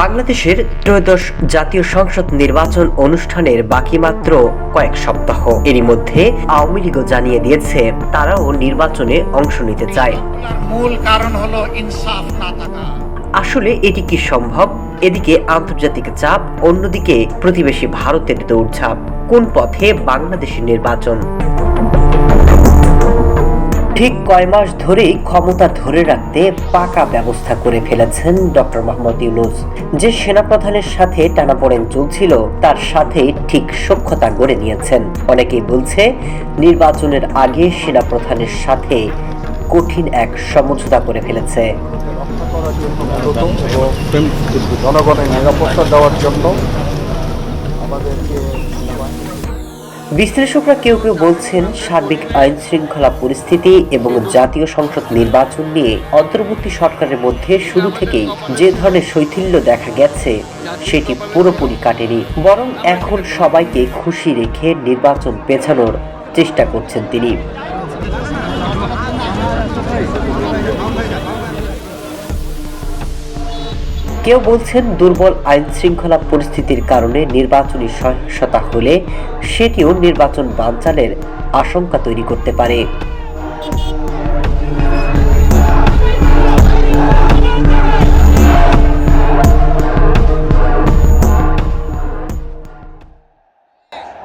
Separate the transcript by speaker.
Speaker 1: বাংলাদেশের ত্রয়োদশ জাতীয় সংসদ নির্বাচন অনুষ্ঠানের বাকি মাত্র কয়েক সপ্তাহ। এরই মধ্যে আওয়ামী লীগও জানিয়ে দিয়েছে তারাও নির্বাচনে অংশ নিতে চায়।
Speaker 2: মূল কারণ হলো ইনসাফ না থাকা।
Speaker 1: আসলে এটি কি সম্ভব? এদিকে আন্তর্জাতিক চাপ অন্যদিকে প্রতিবেশী ভারতের দৌড়ঝাঁপ। কোন পথে বাংলাদেশের নির্বাচন? ঠিক কয় মাস ধরেই ক্ষমতা ধরে রাখতে পাকা ব্যবস্থা করে ফেলেছেন ডক্টর মোহাম্মদ ইউনুস। যে সেনাপ্রধানের সাথে টানাপোড়েন চলছিল, তার সাথে ঠিক সখ্যতা গড়ে নিয়েছেন। অনেকেই বলছে, নির্বাচনের আগে সেনাপ্রধানের সাথে কঠিন এক সমঝোতা করে ফেলেছে।
Speaker 3: জনগণের নিরাপত্তা দেওয়ার জন্য আমাদেরকে
Speaker 1: বিশ্লেষকরা কেউ কেউ বলছেন সার্বিক আইন শৃঙ্খলা পরিস্থিতি এবং জাতীয় সংসদ নির্বাচন নিয়ে অন্তর্বর্তী সরকারের মধ্যে শুরু থেকেই যে ধরনের শৈথিল্য দেখা গেছে, সেটি পুরোপুরি কাটেনি। বরং এখন সবাইকে খুশি রেখে নির্বাচন পেছানোর চেষ্টা করছেন তিনি। কেউ বলছেন দুর্বল আইন শৃঙ্খলা পরিস্থিতির কারণে নির্বাচনী সহিংসতা হলে সেটিও নির্বাচন বানচালের আশঙ্কা তৈরি করতে পারে।